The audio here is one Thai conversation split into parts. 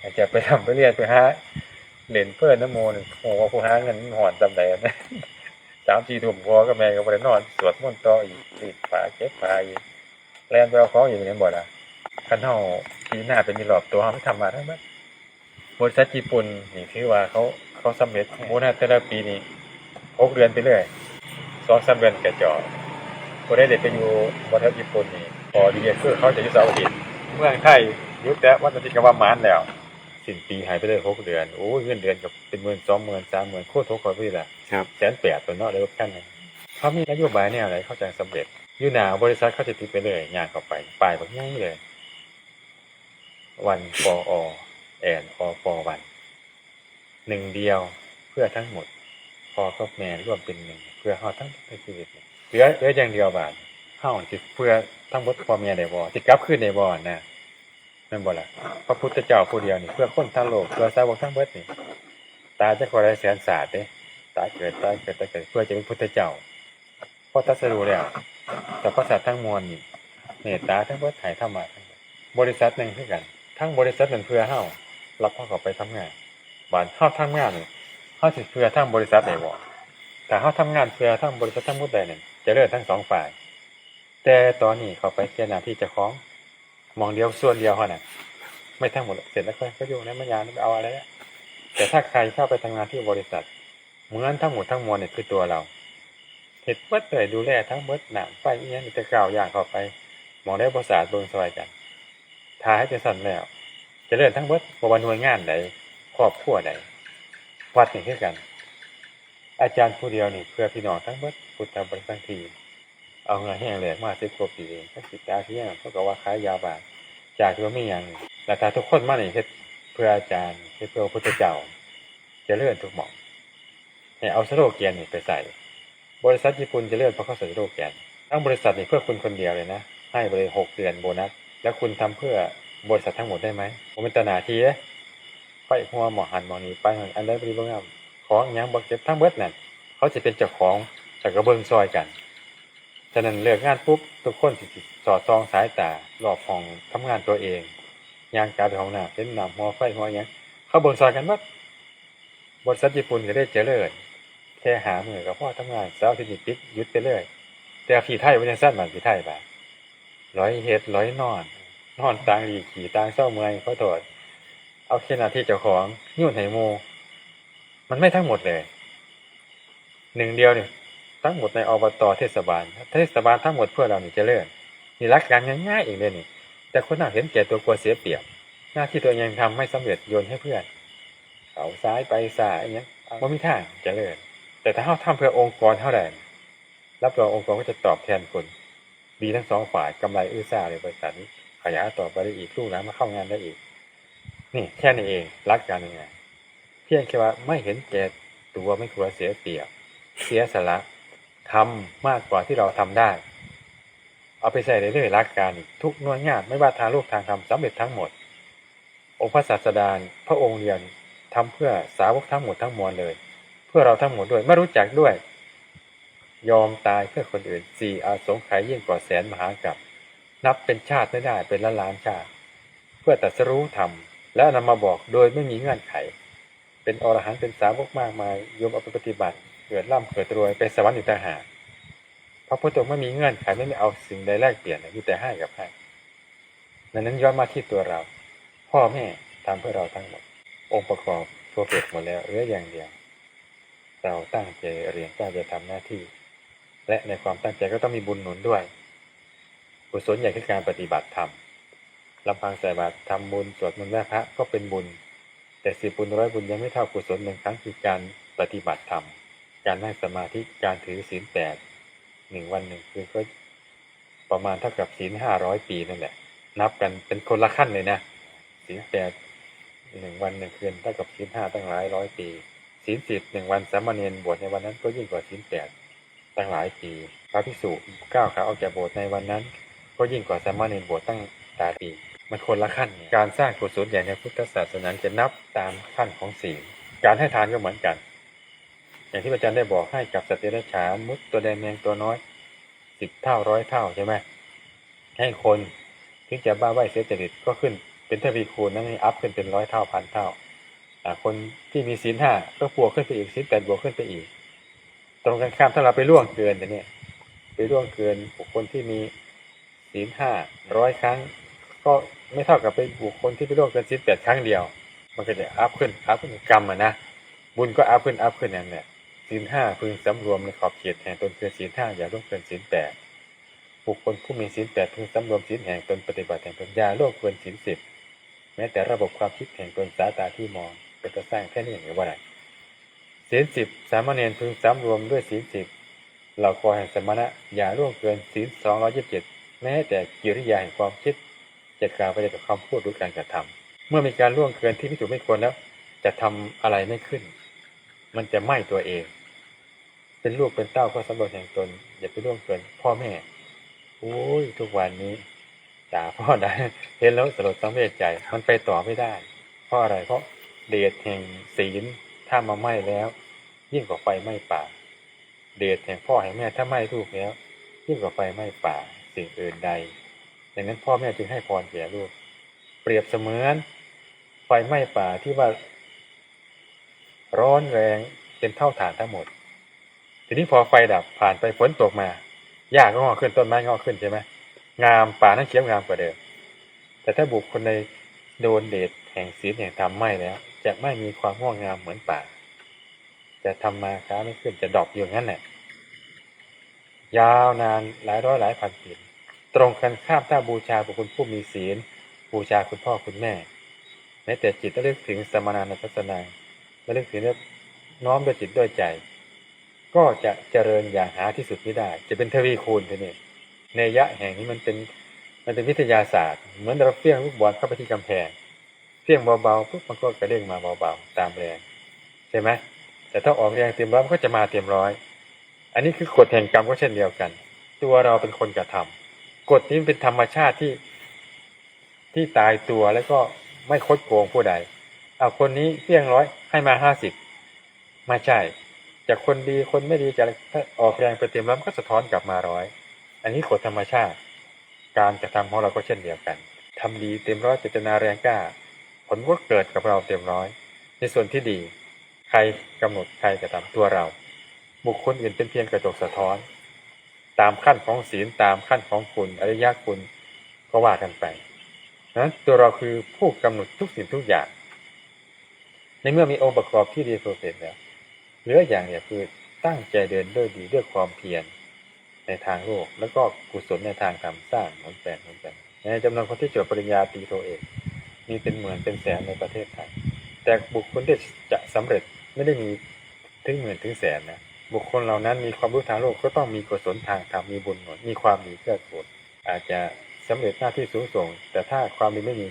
อาจจะไปทำไปเรียนไปหาเล่นเพื่อนน้ำโมนโอ้โหผู้หาเงินหอนจำได้นะสามสี่ทุ่มพอก็แม่ก็ไปนอนสวดมนต์ต่ออีกรีดผ้าเก็บผ้าอีกแลนไปเอาของอยู่อย่างนี้บ่ล่ะคันเฮาขี่หน้าเป็นมีรอบตัวเฮาไม่ทำมาทั้งนั้นบริษัทญี่ปุ่นนี่ถือว่าเขาเขาสำเร็จโบนัสแต่ละปีนี่หกเดือนไปเรื่อยสองสามเดือนกระจอกบ่ได้เด็กไปอยู่บริษัทญี่ปุ่นนี่พอดีเคือเขาจะยู่เสาร์อาทิตย์เมืองไทยยุดแต่วันอาทิตย์ก็ว่ามานแล้ว สิ้นปีหายไปเลยหกเดือนโอ้ยเงินเดือนกับเป็นหมื่นสองหมื่นสามหมื่นโคตรทุกคนพี่ละครับแสนแปดตัวเนาะเลยขั้นหนึ่งเขามีนโยบายแนวอะไรเขาจะสำเร็จอยู่หนาบริษัทเขาจะติดไปเลยงานเข้าไปปลายแบบง่ายเลย วันปอแอนอปอวันหนึ่งเดียวเพื่อทั้งหมด พอกับแม่ร่วมเป็นหนึ่งเพื่อเฮาทั้งในชีวิตเนี่ยเหลือเหลืออย่างเดียวบาทเฮาสิเพื่อทั้งหมดพ่อแม่ได้บ่สิกลับคืนได้บ่นะ แม่นบ่ละพระพุทธเจ้าผู้เดียวนี่เพื่อคนทั้งโลกเพื่อสาวกทั้งเบิดนี่ตายจะขอได้แสนศาสตร์เด้ตายเกิดตายเกิดตายเกิดเพื่อจะเป็นพุทธเจ้าพอตรัสรู้แล้วแต่พระสัตว์ทั้งมวลนี่เมตตาทั้งเบิดให้ธรรมะบริษัทหนึงคือกัน ทั้งบริษัทนั้นเพื่อเฮารับเฮาเข้าไปทำงานบานเฮาทำงานนี่เฮาสิเพื่อทั้งบริษัทได้บ่แต่เขาทำงานเพื่อทั้งบริษัททั้งหมดใดเนี่ยจะเลิศทั้งสองฝ่าย แต่ตอนนี้เขาไปแค่หน้าที่จะคล้อง มองเดียวส่วนเดียวเท่านั้นไม่ทั้งหมดเสร็จแล้วก็ก็อยู่ในมายานี่เอาอะไรแล้วแต่ถ้าใครเข้าไปทำงานที่บริษัท เหมือนทั้งหมดทั้งมวลเนี่ยคือตัวเราเห็ดเบิดเลยดูแลทั้งเบิดหนามไฟอียนี่จะกล่าวอย่างเข้าไปมองได้ภาษาทเบิ่งซอยกันทาให้จะสั่นแล้ว จะเลื่อนทั้งเบิดบวันหน่วยงานใดครอบครัวใดวัดนี่คือกัน อาจารย์ผู้เดียวนี่เพื่อพี่น้องทั้งเบิดพุทธบริษัทที เอาเงินแห้งแหลกมาสิบกว่าปีเองถ้าสิตาเที่ยงเขาก็ว่าขายยาบาทจากที่ว่าไม่ยังแต่ถ้าทุกคนมานี่เฮ็ดเพื่ออาจารย์เฮ็ดเพื่อพระพุทธเจ้าจะเลื่อนทุกหม่องให้เอาสโลแกนนี่ไปใส่ บริษัทญี่ปุ่นจะเลื่อนเพราะเขาใส่สโลแกนทั้งบริษัทนี่เพื่อคุณคนเดียวเลยนะ ให้ไปเลยหกเดือนโบนัส แล้วคุณทำเพื่อบริษัททั้งหมดได้ไหมผมเป็นตนาทีเด้ไปหัวหมอหันหมอนี้ไปอันใดบริบ้างของยังบ่เก็บทั้งเบิดนั่นเขาจะเป็นเจ้าของจากกระเบิงซอยกันะนั้นเลือกงานปุ๊บทุกคนสิสอดซองสายตารอบห้องทำงานตัวเองยางการไปห้องหน้ำเป็นหน้ำหัวไฟหัวยังเขาเบิงซอยกันหมดบริษัทญี่ปุ่นก็ได้เจริญแค่หาเมือกับพ่อทำงานเสาร์ที่นี่ปิดหยุดไปเลยแต่ผีไทยวันยังสั้นมือนผีไทยไปร้อยเฮ็ดร้อยนอน นอนตางดีขี่ตางเศร้าเมื่อยเขาโทษเอาแค่นาที่เจ้าของยุ่นไหโม มันไม่ทั้งหมดเลย หนึ่งเดียวเนี่ย ทั้งหมดในอบตเทศบาล เทศบาลทั้งหมดเพื่อเรานี่เจะเลื่อนนี่รักการง่ายๆเองเลยนี่ แต่คนน่าเห็นแก่ตัวกลัวเสียเปรียบ หน้าที่ตัวเองทำไม่สำเร็จโยนให้เพื่อนเอาซ้ายไปซ้ายอย่างเงี้ยว่ามีทางเจะเลื่อนแต่ถ้าเขาทำเพื่อองค์กรเท่าไหร่รับรององค์กรก็จะตอบแทนคนดีทั้งสองฝ่ายกำไรอื้อซ่าเลยบริษัทนี้ขยายต่อไปได้อีกลูกหลานมาเข้างานได้อีก นี่แค่นี้เองรักการยังไงเพียงแค่ว่าไม่เห็นแก่ตัวไม่กลัวเสียเปรียบเสียสละ ทำมากกว่าที่เราทำได้ เอาไปใส่ในเรื่องรักการอีกทุกหน่วยงานไม่ว่าทางโลกทางธรรมสำเร็จทั้งหมด องค์พระศาสดานพระองค์เดียนทำเพื่อสาวกทั้งหมดทั้งมวลเลย เพื่อเราทั้งหมดด้วยไม่รู้จักด้วย ยอมตายเพื่อคนอื่นสี่อาสงไขยยิ่งกว่าแสนมหากับนับเป็นชาติไม่ได้เป็นล้านล้านชาติ เพื่อตรัสรู้ธรรมและนำมาบอกโดยไม่มีเงื่อนไข เป็นอรหันต์เป็นสาวกมากมายโยมเอาไปปฏิบัติ เกิดร่ำเกิดรวยเป็นสวรรค์อยู่ต่าหาพระพุทธองค์ไม่มีเงื่อนไขไม่มีเอาสิ่งใดแลกเปลี่ยนมีแต่ให้กับให้ดังนั้นย้อนมาที่ตัวเรา พ่อแม่ทำเพื่อเราทั้งหมด องค์ประกอบโปรเฟกหมดแล้วเหลืออย่างเดียว เราตั้งใจเรียนตั้งใจทำหน้าที่ และในความตั้งใจก็ต้องมีบุญหนุนด้วยกุศลใหญ่คือการปฏิบัติธรรมลำพังใส่บาตรทำบุญสวดมนต์ไหว้พระก็เป็นบุญ แต่สิบบุญร้อยบุญยังไม่เท่ากุศลหนึ่งครั้งคือการปฏิบัติธรรม การนั่งสมาธิการถือศีลแปดหนึ่งวันหนึ่งคือก็ประมาณเท่ากับศีลห้าร้อยปีนั่นแหละ นับกันเป็นคนละขั้นเลยนะศีลแปดหนึ่งวันหนึ่งคืนเท่ากับศีลห้าตั้งหลายร้อยปีศีลสิบหนึ่งวันสามเณรบวชในวันนั้นก็ยิ่งกว่าศีลแปดตั้งหลายปีพระภิกษุก้าวขาออกจากโบสถ์ในวันนั้น ก็ยิ่งกว่าสามเณรบวชตั้งตาปี มันคนละขั้น การสร้างกุศลใหญ่ในพุทธศาสนาจะนับตามขั้นของศีลการให้ทานก็เหมือนกัน อย่างที่อาจารย์ได้บอกให้กับสตว์เดรัจฉานมุดตัวแดงแมงตัวน้อยสิบเท่าร้อยเท่าใช่ไหมให้คนถึงจะบ้าใบเสียจริตก็ขึ้นเป็นทวีคูณนั่นนี่อัพขึ้นเป็นร้อยเท่าพันเท่าคนที่มีศีลห้าก็บวกขึ้นไปอีกศีลแปดบวกขึ้นไปอีก ตรงกันข้ามถ้าเราไปล่วงเกินอย่างเนี้ยไปล่วงเกินบุคคลที่มีศีลห้าร้อยครั้ง ก็ไม่เท่ากับไปบุคคลที่ไปล่วงเกินศีลแปดครั้งเดียว มันก็จะอัพขึ้นอัพขึ้นกรรมอะนะบุญก็อัพขึ้นอัพขึ้นนั่นแหละ ศีลห้าพึงสำรวมในขอบเขตแห่งตนคือศีลห้าอย่าล่วงเกินศีลแปดบุคคลผู้มีศีลแปดพึงสำรวมศีลแห่งตนปฏิบัติแห่งตนอย่าล่วงเกินศีลสิบแม้แต่ระบบความคิดแห่งตนสายตาที่มองเป็นตัวสร้างแค่นี้อย่างไรว่าไรศีลสิบสามเณรพึงสำรวมด้วยศีลสิบเราคอแห่งสมณะอย่าล่วงเกินศีลสองร้อยยี่สิบเจ็ดแม้แต่กิริยาแห่งความคิดจะกล่าวไปในกับคำพูดหรือการกระทำเมื่อมีการล่วงเกินที่ไม่ถูกไม่ควรแล้ว จะทำอะไรไม่ขึ้น มันจะไหม้ตัวเอง เป็นลูกเป็นเต้าก็สำรวจแห่งตน อย่าไปล่วงเกินพ่อแม่โอ้ยทุกวันนี้ด่าพ่อได่าเห็นแล้วสลดสังเวชใจ มันไปต่อไม่ได้ เพราะอะไรเพราะเดชแห่งศีลถ้ามาไหม้แล้ว ยิ่งกว่าไฟไหม้ป่า เดชแห่งพ่อแห่งแม่ถ้าไหม้ลูกแล้ว ยิ่งกว่าไฟไหม้ป่า สิ่งอื่นใดดังนั้นพ่อแม่จึงให้พรแก่ลูก เปรียบเสมือนไฟไหม้ป่าที่ว่า ร้อนแรงเป็นเท่าฐานทั้งหมด ทีนี้พอไฟดับผ่านไปฝนตกมาหญ้าก็งอกขึ้นต้นไม้งอกขึ้นใช่ไหมงามป่านั้นเขียวงามกว่าเดิม แต่ถ้าบุคคลในโดนเดชแห่งศีลแห่งธรรมไม้แล้ว จะไม่มีความงอกงามเหมือนป่า จะทำมาค้าไม่ขึ้นจะดอกอยู่งั้นแหละยาวนานหลายร้อยหลายพันปีตรงกันข้ามถ้าบูชาบุคคลผู้มีศีล บูชาคุณพ่อคุณแม่แม้แต่จิตระลึกถึงสมณานทัศนาระลึกถึงน้อมด้วยจิตด้วยใจ ก็จะเจริญอย่างหาที่สุดไม่ได้ จะเป็นทวีคูณทีนี้ในยะแห่งนี้มันเป็นมันเป็นวิทยาศาสตร์ เหมือนเราเฟี้ยงลูกบอลเข้าไปที่กำแพงเฟี้ยงเบาๆปุ๊บมันก็กระเด้งมาเบาๆตามแรงใช่ไหมแต่ถ้าออกแรงเต็มร้อยมันก็จะมาเต็มร้อย อันนี้คือกฎแห่งกรรมก็เช่นเดียวกัน ตัวเราเป็นคนกระทำกฎนี้เป็นธรรมชาติที่ที่ตายตัวแล้วก็ไม่คดโกงผู้ใด เอาคนนี้เพียงร้อยให้มาห้าสิบไม่ใช่ จากคนดีคนไม่ดีจะถ้าออกแรงไปเต็มแล้วมันก็สะท้อนกลับมาร้อย อันนี้กฎธรรมชาติ การกระทำของเราก็เช่นเดียวกันทำดีเต็มร้อยเจตนาแรงกล้า ผลก็เกิดกับเราเต็มร้อย ในส่วนที่ดี ใครกำหนดใครกระทำตัวเรา บุคคลอื่นเป็นเพียงกระจกสะท้อน ตามขั้นของศีลตามขั้นของคุณอริยคุณก็ว่ากันไปนั้นตัวเราคือผู้กำหนดทุกสิ่งทุกอย่าง ในเมื่อมีองค์ประกอบที่ดีเพอร์เฟกต์แล้ว เหลืออย่างเดียคือตั้งใจเดินด้วยดีด้วยความเพียรในทางโลก แล้วก็กุศลในทางธรรมสร้างหนแปลงหนแปลงในจำนวนคนที่จบปริญญาตรีโทเอกมีเป็นหมื่นเป็นแสนในประเทศไทย แต่บุคคลที่จะสำเร็จไม่ได้มีถึงหมื่นถึงแสนนะบุคคลเหล่านั้นมีความรู้ทางโลกก็ต้องมีกุศลทางธรรมมีบุญหนุนมีความดีเกื้อกูลอาจจะสำเร็จหน้าที่สูงส่ง แต่ถ้าความดีไม่มี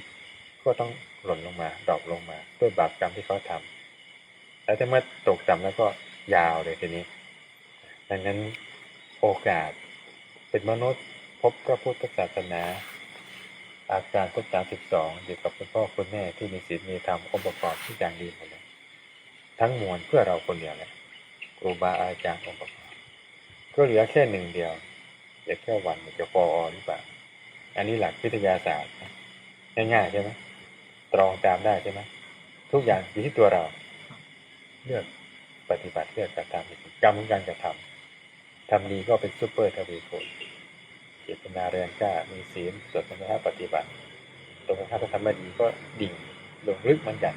ก็ต้องหล่นลงมาดรอปลงมาด้วยบาปกรรมที่เขาทำ แล้วถ้าเมื่อตกต่ำแล้วก็ยาวเลยทีนี้ ดังนั้นโอกาสเป็นมนุษย์พบพระพุทธศาสนา อาการครบสามสิบสองอยู่กับคุณพ่อคุณแม่ที่มีศีลมีธรรมองค์ประกอบที่อย่างดีหมดเลยทั้งมวลเพื่อเราคนเดียวแหละครูบาอาจารย์องค์ประกอบก็เหลือแค่หนึ่งเดียวเหลือแค่วันจะปออหรือเปล่าอันนี้หลักวิทยาศาสตร์ง่ายๆใช่ไหมตรองตามได้ใช่ไหมทุกอย่างอยู่ที่ตัวเรา เลือกปฏิบัติเลือกกระทำกรรมของการกระทำทำดีก็เป็นซูเปอร์ทวีคูณเจตนาแรงกล้ามีศีลสวดมนต์ปฏิบัติตรงข้ามถ้าทำไม่ดีก็ดิ่งลงลึกเหมือนกัน